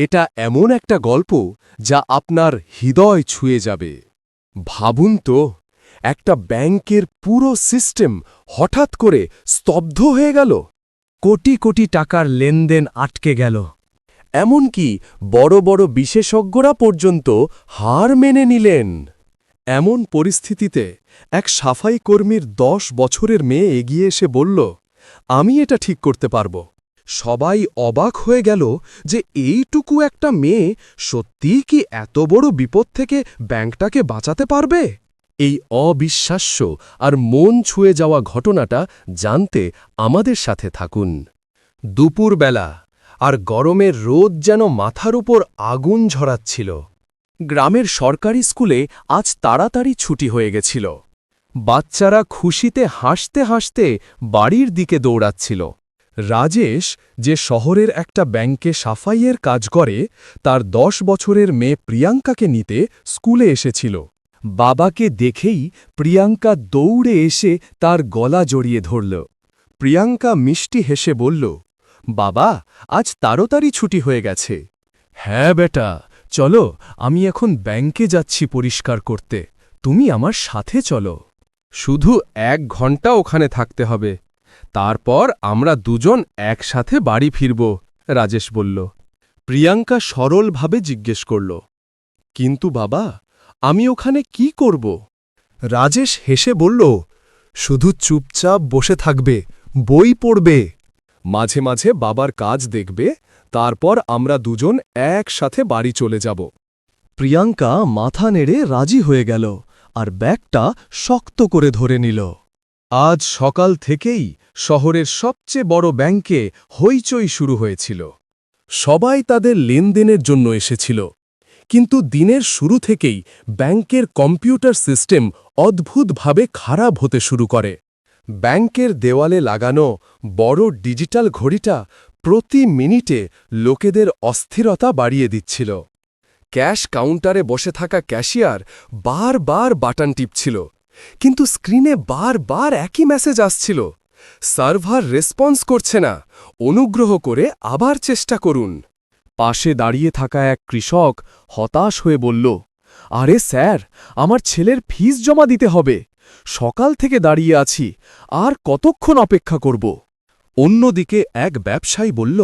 এটা এমন একটা গল্প যা আপনার হৃদয় ছুঁয়ে যাবে। ভাবুন তো, একটা ব্যাংকের পুরো সিস্টেম হঠাৎ করে স্তব্ধ হয়ে গেল। কোটি কোটি টাকার লেনদেন আটকে গেল। এমনকি বড় বড় বিশেষজ্ঞরা পর্যন্ত হার মেনে নিলেন। এমন পরিস্থিতিতে এক সাফাই কর্মীর দশ বছরের মেয়ে এগিয়ে এসে বলল, আমি এটা ঠিক করতে পারব। সবাই অবাক হয়ে গেল যে এইটুকু একটা মেয়ে সত্যিই কি এত বড় বিপদ থেকে ব্যাংকটাকে বাঁচাতে পারবে? এই অবিশ্বাস্য আর মন ছুঁয়ে যাওয়া ঘটনাটা জানতে আমাদের সাথে থাকুন। দুপুরবেলা আর গরমের রোদ যেন মাথার উপর আগুন ঝরাচ্ছিল। গ্রামের সরকারি স্কুলে আজ তাড়াতাড়ি ছুটি হয়ে গেছিল। বাচ্চারা খুশিতে হাসতে হাসতে বাড়ির দিকে দৌড়াচ্ছিল। রাজেশ যে শহরের একটা ব্যাংকে সাফাইয়ের কাজ করে তার দশ বছরের মেয়ে প্রিয়াঙ্কাকে নিতে স্কুলে এসেছিল। বাবাকে দেখেই প্রিয়াঙ্কা দৌড়ে এসে তার গলা জড়িয়ে ধরল। প্রিয়াঙ্কা মিষ্টি হেসে বলল বাবা আজ তাড়াতাড়ি ছুটি হয়ে গেছে। হ্যাঁ বেটা চলো আমি এখন ব্যাংকে যাচ্ছি পরিষ্কার করতে। তুমি আমার সাথে চলো। শুধু এক ঘণ্টা ওখানে থাকতে হবে। তারপর আমরা দুজন একসাথে বাড়ি ফিরব, রাজেশ বলল। প্রিয়াঙ্কা সরলভাবে জিজ্ঞেস করল, কিন্তু বাবা, আমি ওখানে কি করব? রাজেশ হেসে বলল, শুধু চুপচাপ বসে থাকবে, বই পড়বে। মাঝে মাঝে বাবার কাজ দেখবে, তারপর আমরা দুজন একসাথে বাড়ি চলে যাব। প্রিয়াঙ্কা মাথা নেড়ে রাজি হয়ে গেল আর ব্যাগটা শক্ত করে ধরে নিল। আজ সকাল থেকেই শহরের সবচেয়ে বড় ব্যাংকে হইচই শুরু হয়েছিল। সবাই তাদের লেনদেনের জন্য এসেছিল। কিন্তু দিনের শুরু থেকেই ব্যাংকের কম্পিউটার সিস্টেম অদ্ভুতভাবে খারাপ হতে শুরু করে। ব্যাংকের দেওয়ালে লাগানো বড় ডিজিটাল ঘড়িটা প্রতি মিনিটে লোকেদের অস্থিরতা বাড়িয়ে দিচ্ছিল। ক্যাশ কাউন্টারে বসে থাকা ক্যাশিয়ার বারবার বাটন টিপছিল। কিন্তু স্ক্রিনে বারবার একই মেসেজ আসছিল। সার্ভার রেসপন্স করছে না। অনুগ্রহ করে আবার চেষ্টা করুন। পাশে দাঁড়িয়ে থাকা এক কৃষক হতাশ হয়ে বলল, আরে স্যার, আমার ছেলের ফিস জমা দিতে হবে। সকাল থেকে দাঁড়িয়ে আছি। আর কতক্ষণ অপেক্ষা করব? অন্যদিকে এক ব্যবসায়ী বলল,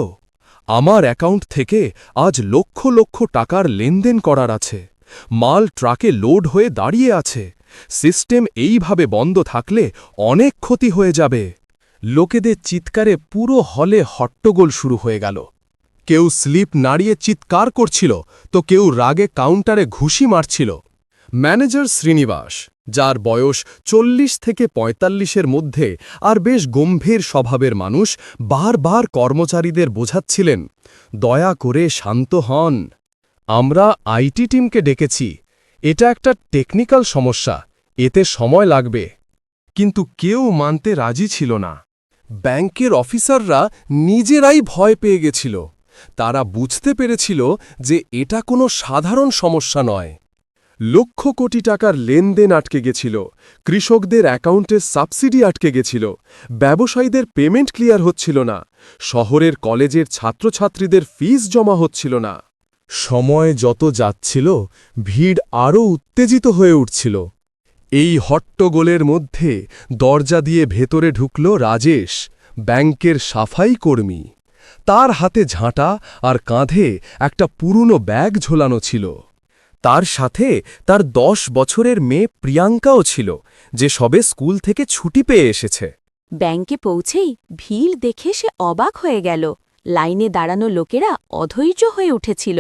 আমার অ্যাকাউন্ট থেকে আজ লক্ষ লক্ষ টাকার লেনদেন করার আছে। মাল ট্রাকে লোড হয়ে দাঁড়িয়ে আছে। সিস্টেম এইভাবে বন্ধ থাকলে অনেক ক্ষতি হয়ে যাবে। লোকেদের চিৎকারে পুরো হলে হট্টগোল শুরু হয়ে গেল। কেউ স্লিপ নাড়িয়ে চিৎকার করছিল, তো কেউ রাগে কাউন্টারে ঘুষি মারছিল। ম্যানেজার শ্রীনিবাস, যার বয়স চল্লিশ থেকে পঁয়তাল্লিশের মধ্যে আর বেশ গম্ভীর স্বভাবের মানুষ, বারবার কর্মচারীদের বোঝাচ্ছিলেন, দয়া করে শান্ত হন। আমরা আইটি টিমকে ডেকেছি। এটা একটা টেকনিক্যাল সমস্যা। এতে সময় লাগবে। কিন্তু কেউ মানতে রাজি ছিল না। ব্যাংকের অফিসাররা নিজেরাই ভয় পেয়ে গেছিল। তারা বুঝতে পেরেছিল যে এটা কোনো সাধারণ সমস্যা নয়। লক্ষ কোটি টাকার লেনদেন আটকে গেছিল। কৃষকদের অ্যাকাউন্টে সাবসিডি আটকে গেছিল। ব্যবসায়ীদের পেমেন্ট ক্লিয়ার হচ্ছিল না। শহরের কলেজের ছাত্রছাত্রীদের ফিস জমা হচ্ছিল না। সময় যত যাচ্ছিল, ভিড় আরও উত্তেজিত হয়ে উঠছিল। এই হট্টগোলের মধ্যে দরজা দিয়ে ভেতরে ঢুকল রাজেশ, ব্যাংকের সাফাই কর্মী। তার হাতে ঝাঁটা আর কাঁধে একটা পুরনো ব্যাগ ঝোলানো ছিল। তার সাথে তার দশ বছরের মেয়ে প্রিয়াঙ্কাও ছিল, যে সবে স্কুল থেকে ছুটি পেয়ে এসেছে। ব্যাংকে পৌঁছেই ভিড় দেখে সে অবাক হয়ে গেল। লাইনে দাঁড়ানো লোকেরা অধৈর্য হয়ে উঠেছিল।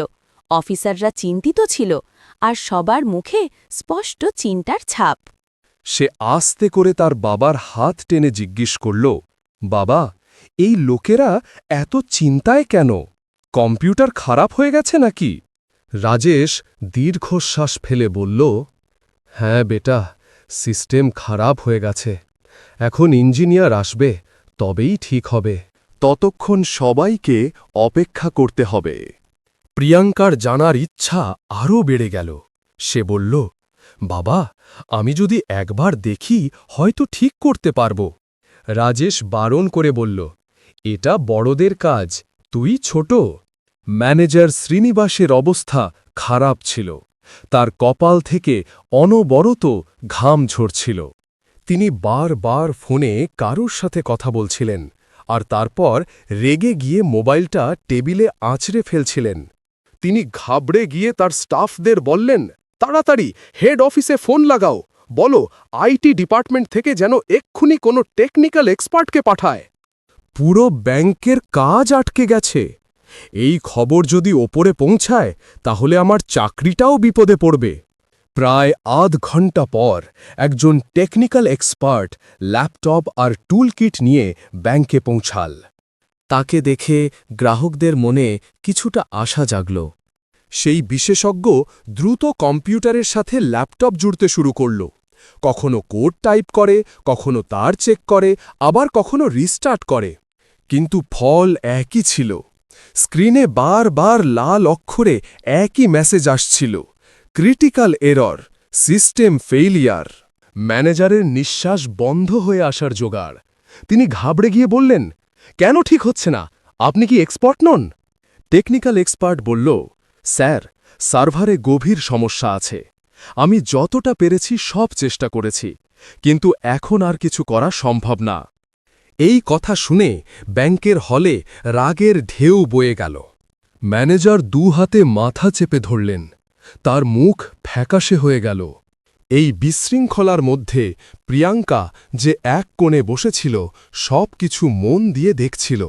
অফিসাররা চিন্তিত ছিল আর সবার মুখে স্পষ্ট চিন্তার ছাপ। সে আস্তে করে তার বাবার হাত টেনে জিজ্ঞেস করল, বাবা, এই লোকেরা এত চিন্তায় কেন? কম্পিউটার খারাপ হয়ে গেছে নাকি? রাজেশ দীর্ঘশ্বাস ফেলে বলল হ্যাঁ বেটা, সিস্টেম খারাপ হয়ে গেছে। এখন ইঞ্জিনিয়ার আসবে, তবেই ঠিক হবে। ততক্ষণ সবাইকে অপেক্ষা করতে হবে। প্রিয়াঙ্কার জানার ইচ্ছা আরও বেড়ে গেল। সে বলল, বাবা, আমি যদি একবার দেখি, হয়তো ঠিক করতে পারব। রাজেশ বারণ করে বলল, এটা বড়দের কাজ, তুই ছোট। ম্যানেজার শ্রীনিবাসের অবস্থা খারাপ ছিল। তার কপাল থেকে অনবরত ঘাম ঝরছিল। তিনি বারবার ফোনে কারুর সাথে কথা বলছিলেন আর তারপর রেগে গিয়ে মোবাইলটা টেবিলে আঁচড়ে ফেলছিলেন। তিনি ঘাবড়ে গিয়ে তার স্টাফদের বললেন, তাড়াতাড়ি, হেড অফিসে ফোন লাগাও। বলো, আইটি ডিপার্টমেন্ট থেকে যেন এক্ষুনি কোনো টেকনিক্যাল এক্সপার্টকে পাঠায়। পুরো ব্যাংকের কাজ আটকে গেছে। এই খবর যদি ওপরে পৌঁছায়, তাহলে আমার চাকরিটাও বিপদে পড়বে। প্রায় আধ ঘণ্টা পর, একজন টেকনিক্যাল এক্সপার্ট, ল্যাপটপ আর টুল কিট নিয়ে ব্যাংকে পৌঁছাল। তাকে দেখে গ্রাহকদের মনে কিছুটা আশা জাগল। সেই বিশেষজ্ঞ দ্রুত কম্পিউটারের সাথে ল্যাপটপ জুড়তে শুরু করল। কখনো কোড টাইপ করে, কখনো তার চেক করে, আবার কখনো রিস্টার্ট করে। কিন্তু ফল একই ছিল। স্ক্রিনে বারবার লাল অক্ষরে একই মেসেজ আসছিল। Critical error, system failure. ম্যানেজারের নিঃশ্বাস বন্ধ হয়ে আসার জোগাড়। তিনি ঘাবড়ে গিয়ে বললেন কেন ঠিক হচ্ছে না? আপনি কি এক্সপার্ট নন? টেকনিক্যাল এক্সপার্ট বলল, স্যার, সার্ভারে গভীর সমস্যা আছে। আমি যতটা পেরেছি সব চেষ্টা করেছি, কিন্তু এখন আর কিছু করা সম্ভব না। এই কথা শুনে ব্যাংকের হলে রাগের ঢেউ বয়ে গেল। ম্যানেজার দু হাতে মাথা চেপে ধরলেন। তার মুখ ফ্যাকাশে হয়ে গেল। এই বিশৃঙ্খলার মধ্যে প্রিয়াঙ্কা যে এক কোণে বসেছিল, সব কিছু মন দিয়ে দেখছিল।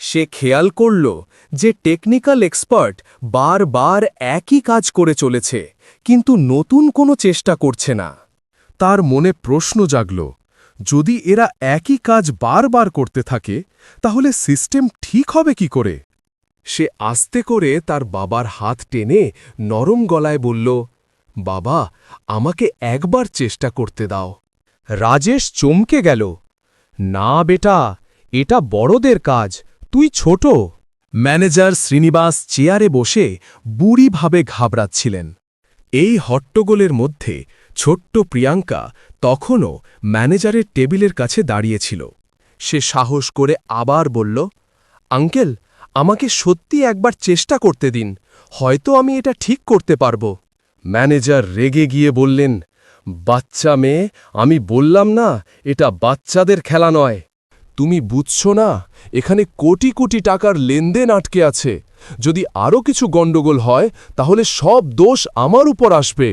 সে খেয়াল করল যে টেকনিক্যাল এক্সপার্ট বারবার একই কাজ করে চলেছে, কিন্তু নতুন কোনো চেষ্টা করছে না। তার মনে প্রশ্ন জাগল, যদি এরা একই কাজ বারবার করতে থাকে, তাহলে সিস্টেম ঠিক হবে কি করে? সে আস্তে করে তার বাবার হাত টেনে নরম গলায় বলল বাবা, আমাকে একবার চেষ্টা করতে দাও। রাজেশ চমকে গেল। না বেটা, এটা বড়দের কাজ, তুই ছোট। ম্যানেজার শ্রীনিবাস চেয়ারে বসে বুড়িভাবে ঘাবড়াচ্ছিলেন। এই হট্টগোলের মধ্যে ছোট্ট প্রিয়াঙ্কা তখনও ম্যানেজারের টেবিলের কাছে দাঁড়িয়েছিল। সে সাহস করে আবার বলল, আঙ্কেল, আমাকে সত্যি একবার চেষ্টা করতে দিন, হয়তো আমি এটা ঠিক করতে পারব। ম্যানেজার রেগে গিয়ে বললেন, বাচ্চা মেয়ে, আমি বললাম না, এটা বাচ্চাদের খেলা নয়। তুমি বুঝছ না, এখানে কোটি কোটি টাকার লেনদেন আটকে আছে। যদি আরও কিছু গণ্ডগোল হয়, তাহলে সব দোষ আমার উপর আসবে।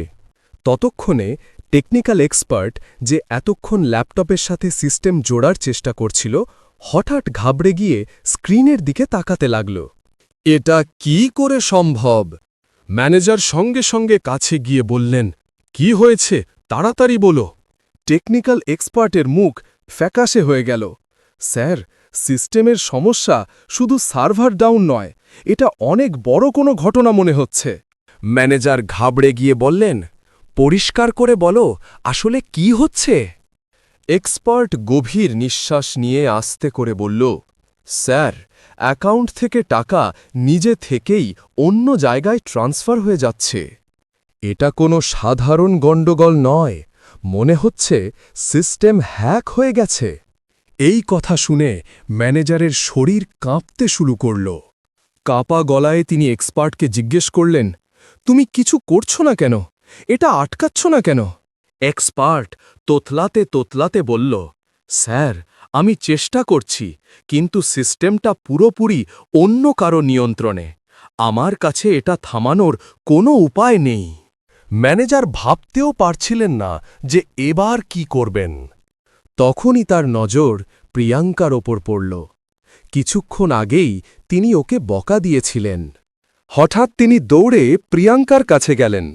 ততক্ষণে টেকনিক্যাল এক্সপার্ট যে এতক্ষণ ল্যাপটপের সাথে সিস্টেম জোড়ার চেষ্টা করছিল, হঠাৎ ঘাবড়ে গিয়ে স্ক্রিনের দিকে তাকাতে লাগল। এটা কি করে সম্ভব? ম্যানেজার সঙ্গে সঙ্গে কাছে গিয়ে বললেন, কি হয়েছে? তাড়াতাড়ি বলো। টেকনিক্যাল এক্সপার্টের মুখ ফ্যাকাশে হয়ে গেল। স্যার, সিস্টেমের সমস্যা শুধু সার্ভার ডাউন নয়, এটা অনেক বড় কোনো ঘটনা মনে হচ্ছে। ম্যানেজার ঘাবড়ে গিয়ে বললেন, পরিষ্কার করে বলো, আসলে কি হচ্ছে? এক্সপার্ট গভীর নিঃশ্বাস নিয়ে আস্তে করে বলল স্যার, অ্যাকাউন্ট থেকে টাকা নিজে থেকেই অন্য জায়গায় ট্রান্সফার হয়ে যাচ্ছে। এটা কোনো সাধারণ গণ্ডগোল নয়। মনে হচ্ছে সিস্টেম হ্যাক হয়ে গেছে। এই কথা শুনে ম্যানেজারের শরীর কাঁপতে শুরু করল। কাপা গলায় তিনি এক্সপার্টকে জিজ্ঞেস করলেন, তুমি কিছু করছ না কেন? এটা আটকাচ্ছ না কেন? এক্সপার্ট তোতলাতে তোতলাতে বলল, স্যার আমি চেষ্টা করছি, কিন্তু সিস্টেমটা পুরোপুরি অন্য কারও নিয়ন্ত্রণে। আমার কাছে এটা থামানোর কোনো উপায় নেই। ম্যানেজার ভাবতেও পারছিলেন না যে এবার কি করবেন। তখনই তার নজর প্রিয়াঙ্কার ওপর পড়ল। কিছুক্ষণ আগেই তিনি ওকে বকা দিয়েছিলেন। হঠাৎ তিনি দৌড়ে প্রিয়াঙ্কার কাছে গেলেন।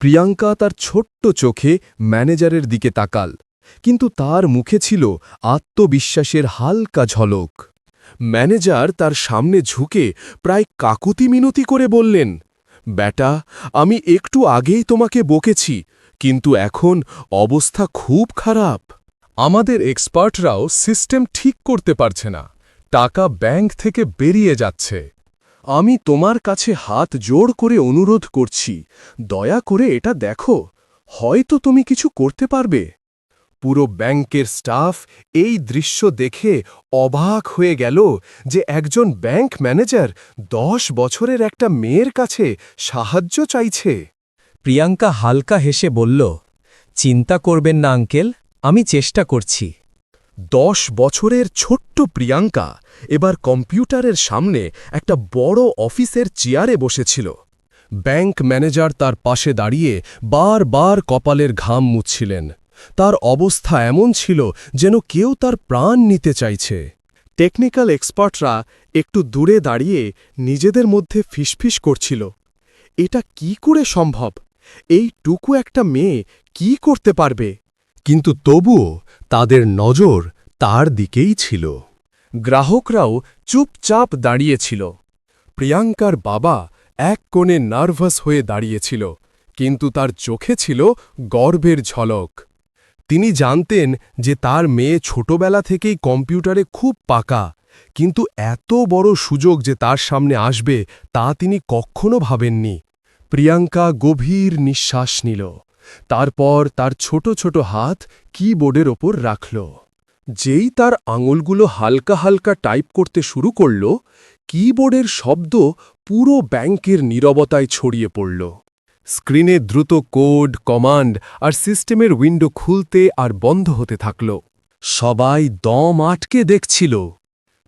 প্রিয়াঙ্কা তার ছোট্ট চোখে ম্যানেজারের দিকে তাকাল। কিন্তু তার মুখে ছিল আত্মবিশ্বাসের হালকা ঝলক। ম্যানেজার তার সামনে ঝুঁকে প্রায় কাকুতি মিনতি করে বললেন, ব্যাটা, আমি একটু আগেই তোমাকে বকেছি, কিন্তু এখন অবস্থা খুব খারাপ। আমাদের এক্সপার্টরাও সিস্টেম ঠিক করতে পারছে না। টাকা ব্যাংক থেকে বেরিয়ে যাচ্ছে। আমি তোমার কাছে হাত জোড় করে অনুরোধ করছি, দয়া করে এটা দেখো। হয়তো তুমি কিছু করতে পারবে। পুরো ব্যাংকের স্টাফ এই দৃশ্য দেখে অবাক হয়ে গেল যে একজন ব্যাংক ম্যানেজার দশ বছরের একটা মেয়ের কাছে সাহায্য চাইছে। প্রিয়াঙ্কা হালকা হেসে বলল চিন্তা করবেন না আঙ্কেল আমি চেষ্টা করছি। দশ বছরের ছোট্ট প্রিয়াঙ্কা এবার কম্পিউটারের সামনে একটা বড় অফিসের চেয়ারে বসেছিল। ব্যাংক ম্যানেজার তার পাশে দাঁড়িয়ে বারবার কপালের ঘাম মুছছিলেন। তার অবস্থা এমন ছিল যেন কেউ তার প্রাণ নিতে চাইছে। টেকনিক্যাল এক্সপার্টরা একটু দূরে দাঁড়িয়ে নিজেদের মধ্যে ফিসফিস করছিল। এটা কি করে সম্ভব? এই টুকু একটা মেয়ে কি করতে পারবে? কিন্তু তবুও তাদের নজর তার দিকেই ছিল। গ্রাহকরাও চুপচাপ দাঁড়িয়েছিল। প্রিয়াঙ্কার বাবা এক কোণে নার্ভাস হয়ে দাঁড়িয়েছিল, কিন্তু তার চোখে ছিল গর্বের ঝলক। তিনি জানতেন যে তার মেয়ে ছোটবেলা থেকেই কম্পিউটারে খুব পাকা। কিন্তু এত বড় সুযোগ যে তার সামনে আসবে, তা তিনি কখনো ভাবেননি। প্রিয়াঙ্কা গভীর নিঃশ্বাস নিল। তারপর তার ছোট ছোট হাত কিবোর্ডের ওপর রাখল। যেই তার আঙুলগুলো হালকা হালকা টাইপ করতে শুরু করল, কিবোর্ডের শব্দ পুরো ব্যাংকের নীরবতায় ছড়িয়ে পড়ল। স্ক্রিনে দ্রুত কোড, কমান্ড আর সিস্টেমের উইন্ডো খুলতে আর বন্ধ হতে থাকল। সবাই দম আটকে দেখছিল।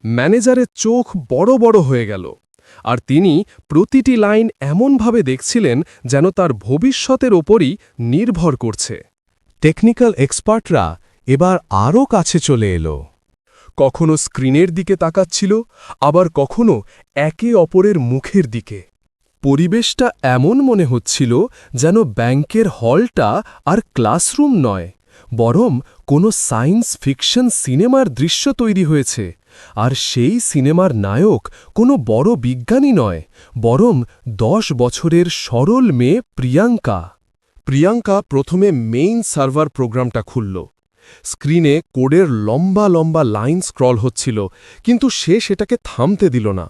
ম্যানেজারের চোখ বড় বড় হয়ে গেল আর তিনি প্রতিটি লাইন এমনভাবে দেখছিলেন যেন তার ভবিষ্যতের ওপরই নির্ভর করছে। টেকনিক্যাল এক্সপার্টরা এবার আরও কাছে চলে এলো। কখনো স্ক্রিনের দিকে তাকাচ্ছিল, আবার কখনো একে অপরের মুখের দিকে। পরিবেশটা এমন মনে হচ্ছিল যেন ব্যাংকের হলটা আর ক্লাসরুম নয়, বরং কোনো সায়েন্স ফিকশন সিনেমার দৃশ্য তৈরি হয়েছে। আর সেই সিনেমার নায়ক কোনো বড় বিজ্ঞানী নয়, বরং দশ বছরের সরল মেয়ে প্রিয়াঙ্কা। প্রিয়াঙ্কা প্রথমে মেইন সার্ভার প্রোগ্রামটা খুলল। স্ক্রিনে কোডের লম্বা লম্বা লাইন স্ক্রল হচ্ছিল, কিন্তু সে সেটাকে থামতে দিল না।